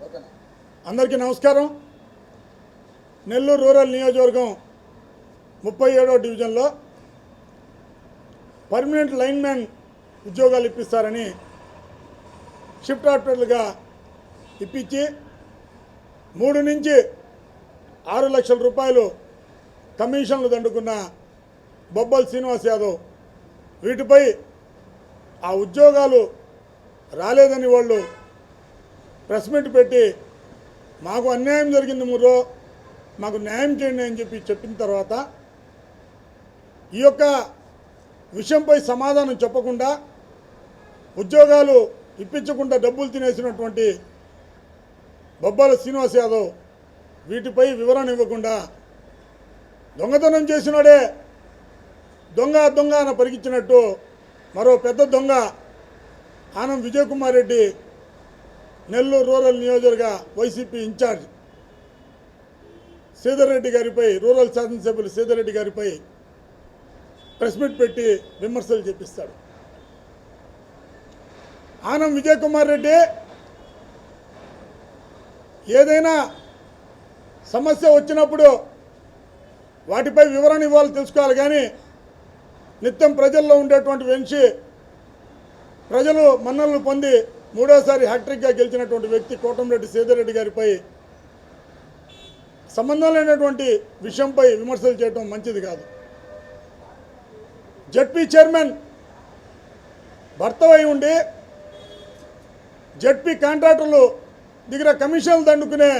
అందరికీ నమస్కారం. నెల్లూరు రూరల్ నియోజకవర్గం ముప్పై ఏడో డివిజన్లో పర్మనెంట్ లైన్మ్యాన్ ఉద్యోగాలు ఇప్పిస్తారని షిఫ్ట్ ఆపరేటర్లుగా ఇప్పించి మూడు నుంచి ఆరు లక్షల రూపాయలు కమిషన్లు దండుకున్న బొబ్బల్ శ్రీనివాస్ యాదవ్. వీటిపై ఆ ఉద్యోగాలు రాలేదని వాళ్ళు ప్రెస్ మీట్ పెట్టి మాకు అన్యాయం జరిగింది ముర్రో మాకు న్యాయం చేయండి అని చెప్పి చెప్పిన తర్వాత ఈ యొక్క విషయంపై సమాధానం చెప్పకుండా ఉద్యోగాలు ఇప్పించకుండా డబ్బులు తినేసినటువంటి బొబ్బాల శ్రీనివాస్ యాదవ్ వీటిపై వివరణ ఇవ్వకుండా దొంగతనం చేసినాడే దొంగ దొంగ అని పరిగించినట్టు మరో పెద్ద దొంగ ఆనం విజయ్ కుమార్ రెడ్డి నెల్లూరు రూరల్ నియోజకవర్గ వైసీపీ ఇన్ఛార్జ్ శ్రీధర్ రెడ్డి గారిపై రూరల్ శాసనసభ్యులు శ్రీధర్ రెడ్డి గారిపై ప్రెస్ మీట్ పెట్టి విమర్శలు చేపిస్తాడు. ఆనం విజయ్ కుమార్ రెడ్డి ఏదైనా సమస్య వచ్చినప్పుడు వాటిపై వివరణ ఇవ్వాలి తెలుసుకోవాలి. కానీ నిత్యం ప్రజల్లో ఉండేటువంటి వెంచి ప్రజలు మన్ననలు పొంది మూడోసారి హ్యాట్రిక్గా గెలిచినటువంటి వ్యక్తి కోటంరెడ్డి సేదరెడ్డి గారిపై సంబంధం లేనటువంటి విషయంపై విమర్శలు చేయడం మంచిది కాదు. జడ్పీ చైర్మన్ భర్త అయి ఉండి జడ్పీ కాంట్రాక్టర్లు దగ్గర కమిషన్లు దండుకునే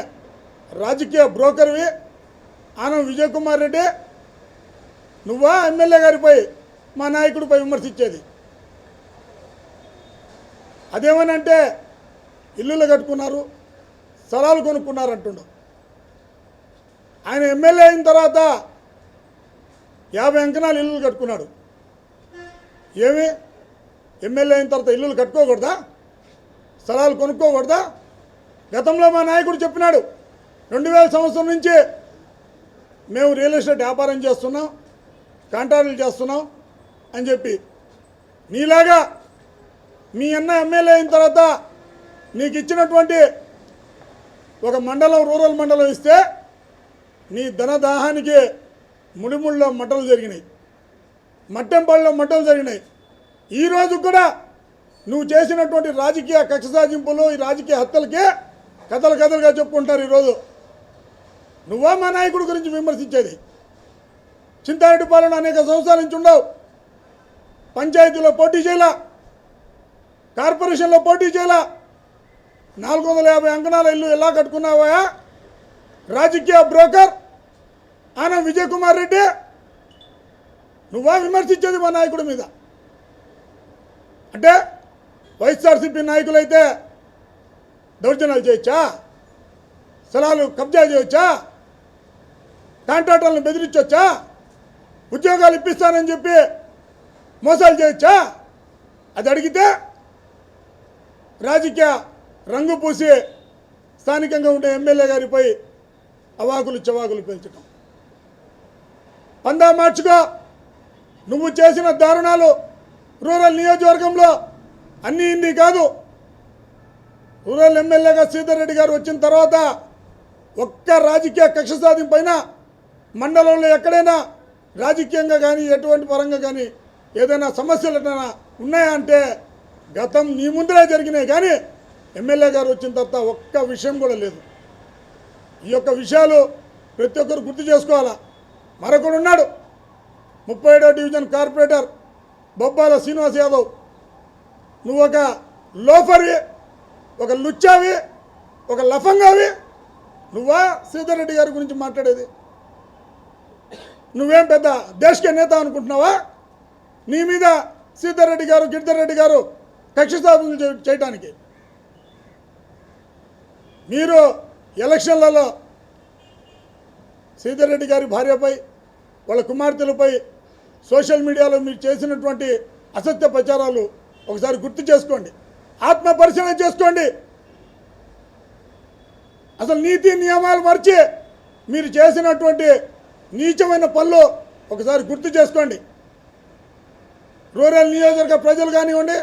రాజకీయ బ్రోకర్వి ఆనం విజయ్ కుమార్ రెడ్డి. నువ్వా ఎమ్మెల్యే గారిపై మా నాయకుడిపై విమర్శించేది? అదేమనంటే ఇల్లులు కట్టుకున్నారు స్థలాలు కొనుక్కున్నారు అంటుండు. ఆయన ఎమ్మెల్యే అయిన తర్వాత యాభై అంకణాలు ఇల్లులు కట్టుకున్నాడు. ఏమి? ఎమ్మెల్యే అయిన తర్వాత ఇల్లులు కట్టుకోకూడదా? స్థలాలు కొనుక్కోకూడదా? గతంలో మా నాయకుడు చెప్పినాడు రెండు వేల సంవత్సరం నుంచి మేము రియల్ ఎస్టేట్ వ్యాపారం చేస్తున్నాం కాంట్రాక్టులు చేస్తున్నాం అని చెప్పి. నీలాగా మీ అన్న ఎమ్మెల్యే అయిన తర్వాత నీకు ఇచ్చినటువంటి ఒక మండలం రూరల్ మండలం ఇస్తే నీ ధనదాహానికి ముడిముళ్ళలో మంటలు జరిగినాయి. మట్టెంపల్లిలో మంటలు జరిగినాయి. ఈరోజు కూడా నువ్వు చేసినటువంటి రాజకీయ కక్ష సాధింపులు ఈ రాజకీయ హత్యలకే కథలు కథలుగా చెప్పుకుంటారు ఈరోజు. నువ్వా మా నాయకుడి గురించి విమర్శించేది? చింతారెడ్డి పాలన అనేక సంవత్సరాల నుంచి ఉండవు. పంచాయతీలో పోటీ చేయలా. కార్పొరేషన్లో పోటీ చేయాలా? నాలుగు వందల యాభై అంకణాల ఇల్లు ఎలా కట్టుకున్నావా రాజకీయ బ్రోకర్ ఆనం విజయ్ కుమార్ రెడ్డి. నువ్వా విమర్శించేది మా నాయకుడి మీద? అంటే వైఎస్ఆర్సీపీ నాయకులైతే దౌర్జన్యాలు చేయొచ్చా? స్థలాలు కబ్జా చేయొచ్చా? కాంట్రాక్టర్లను బెదిరించవచ్చా ఉద్యోగాలు ఇప్పిస్తానని చెప్పి మోసాలు చేయొచ్చా? అది అడిగితే రాజకీయ రంగు పూసి స్థానికంగా ఉండే ఎమ్మెల్యే గారిపై అవాకులు చవాకులు పెంచడం పందా మార్చుకో నువ్వు చేసిన దారుణాలు రూరల్ నియోజకవర్గంలో అన్నీ ఇన్ని కాదు. రూరల్ ఎమ్మెల్యేగా శ్రీధర్ రెడ్డి గారు వచ్చిన తర్వాత ఒక్క రాజకీయ కక్ష సాధింపైన మండలంలో ఎక్కడైనా రాజకీయంగా కానీ ఎటువంటి పరంగా కానీ ఏదైనా సమస్యలు ఏదైనా ఉన్నాయా అంటే గతం నీ ముందరే జరిగినాయి కానీ ఎమ్మెల్యే గారు వచ్చిన తర్వాత ఒక్క విషయం కూడా లేదు. ఈ యొక్క విషయాలు ప్రతి ఒక్కరు గుర్తు చేసుకోవాలా? మరొకడు ఉన్నాడు. ముప్పై ఏడో డివిజన్ కార్పొరేటర్ బొబ్బాల శ్రీనివాస్ యాదవ్. నువ్వు ఒక లోఫర్వి ఒక లుచ్చావి ఒక లఫంగావి. నువ్వా శ్రీధర్ రెడ్డి గారి గురించి మాట్లాడేది? నువ్వేం పెద్ద దేశకే నేత అనుకుంటున్నావా? నీ మీద శ్రీధర్ రెడ్డి గారు గిరిధర్ రెడ్డి గారు కక్ష స్థాపన చేయడానికి మీరు ఎలక్షన్లలో శ్రీధర్ రెడ్డి గారి భార్యపై వాళ్ళ కుమార్తెలపై సోషల్ మీడియాలో మీరు చేసినటువంటి అసత్య ప్రచారాలు ఒకసారి గుర్తు చేసుకోండి. ఆత్మ పరిశీలన చేసుకోండి. అసలు నీతి నియమాలు మర్చి మీరు చేసినటువంటి నీచమైన పనులు ఒకసారి గుర్తు చేసుకోండి. రూరల్ నియోజకవర్గ ప్రజలు కానివ్వండి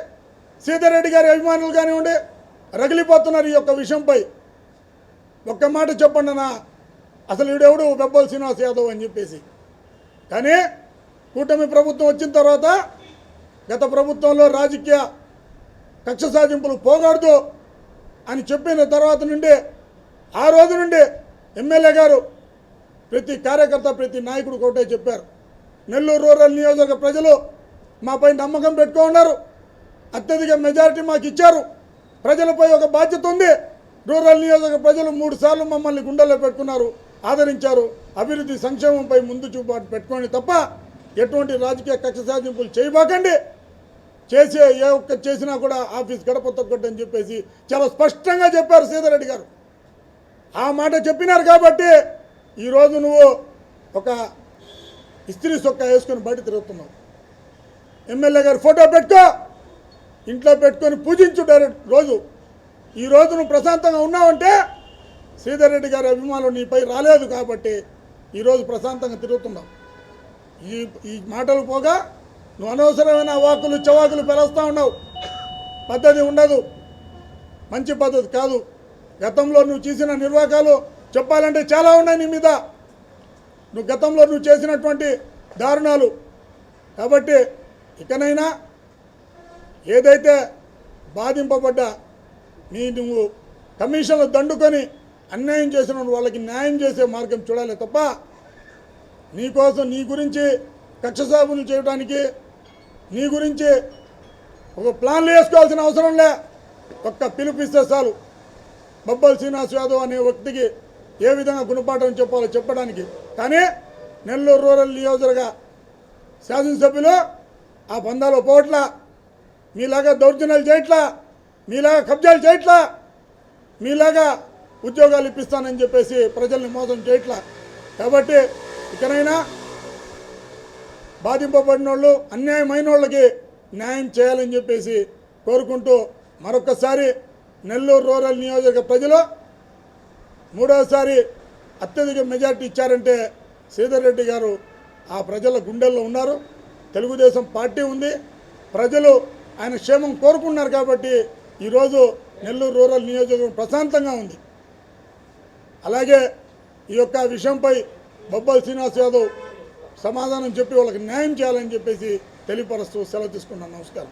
సీతారెడ్డి గారి అభిమానులు కానివ్వండి రగిలిపోతున్నారు ఈ యొక్క విషయంపై. ఒక్క మాట చెప్పండి నా అసలు ఈడెవడు బెబ్బల్ శ్రీనివాస్ యాదవ్ అని చెప్పేసి. కానీ కూటమి ప్రభుత్వం వచ్చిన తర్వాత గత ప్రభుత్వంలో రాజకీయ కక్ష సాధింపులు పోగొడుతూ అని చెప్పిన తర్వాత నుండి ఆ రోజు నుండి ఎమ్మెల్యే గారు ప్రతి కార్యకర్త ప్రతి నాయకుడు ఒకటే చెప్పారు. నెల్లూరు రూరల్ నియోజక ప్రజలు మాపై నమ్మకం పెట్టుకో ఉన్నారు అత్యధిక మెజారిటీ మాకు ఇచ్చారు. ప్రజలపై ఒక బాధ్యత ఉంది. రూరల్ నియోజక ప్రజలు మూడు సార్లు మమ్మల్ని గుండెల్లో పెట్టుకున్నారు ఆదరించారు. అభివృద్ధి సంక్షేమంపై ముందు చూపాటు పెట్టుకోండి తప్ప ఎటువంటి రాజకీయ కక్ష సాధింపులు చేయబాకండి. చేసే ఏ ఒక్క చేసినా కూడా ఆఫీస్ గడప తొక్కట్టు అని చెప్పేసి చాలా స్పష్టంగా చెప్పారు సీతారెడ్డి గారు. ఆ మాట చెప్పినారు కాబట్టి ఈరోజు నువ్వు ఒక ఇస్త్రీ సొక్క వేసుకొని బయట తిరుగుతున్నావు. ఎమ్మెల్యే గారి ఫోటో పెట్టుకో. ఇంట్లో పెట్టుకొని పూజించు డైరెక్ట్ రోజు. ఈ రోజు నువ్వు ప్రశాంతంగా ఉన్నావంటే శ్రీధర్ రెడ్డి గారి అభిమానులు నీపై రాలేదు కాబట్టి ఈరోజు ప్రశాంతంగా తిరుగుతున్నావు. ఈ ఈ మాటలు పోగా నువ్వు అనవసరమైన వాకులు చవాకులు పెరస్తా ఉన్నావు. పద్ధతి ఉండదు. మంచి పద్ధతి కాదు. గతంలో నువ్వు చేసిన నిర్వాకాలు చెప్పాలంటే చాలా ఉన్నాయి నీ మీద. నువ్వు గతంలో నువ్వు చేసినటువంటి దారుణాలు. కాబట్టి ఇకనైనా ఏదైతే బాధింపబడ్డ నీ నువ్వు కమిషన్లు దండుకొని అన్యాయం చేసిన వాళ్ళకి న్యాయం చేసే మార్గం చూడాలి తప్ప నీకోసం నీ గురించి కక్ష సాగులు చేయడానికి నీ గురించి ఒక ప్లాన్లు వేసుకోవాల్సిన అవసరం లే. ఒక్క పిలుపిస్తే చాలు. బొబ్బల్ శ్రీనివాస్ యాదవ్ అనే వ్యక్తికి ఏ విధంగా గుణపాఠం చెప్పాలో చెప్పడానికి. కానీ నెల్లూరు రూరల్ నియోజకవర్గ శాసనసభ్యులు ఆ బంధాలు పోట్ల మీలాగా దౌర్జన్యాలు చేయట్లా? మీలాగా కబ్జాలు చేయట్లా? మీలాగా ఉద్యోగాలు ఇప్పిస్తానని చెప్పేసి ప్రజల్ని మోసం చేయట్లా? కాబట్టి ఇకనైనా బాధింపబడిన వాళ్ళు అన్యాయమైన వాళ్ళకి న్యాయం చేయాలని చెప్పేసి కోరుకుంటూ మరొకసారి నెల్లూరు రూరల్ నియోజక ప్రజలు మూడోసారి అత్యధిక మెజార్టీ ఇచ్చారంటే శ్రీధర్ రెడ్డి గారు ఆ ప్రజల గుండెల్లో ఉన్నారు. తెలుగుదేశం పార్టీ ఉంది. ప్రజలు ఆయన క్షేమం కోరుకున్నారు కాబట్టి ఈరోజు నెల్లూరు రూరల్ నియోజకవర్గం ప్రశాంతంగా ఉంది. అలాగే ఈ యొక్క విషయంపై బొబ్బల్ శ్రీనివాస్ యాదవ్ సమాధానం చెప్పి వాళ్ళకి న్యాయం చేయాలని చెప్పేసి తెలియపరుస్తూ సెలవు తీసుకున్నాను నమస్కారం.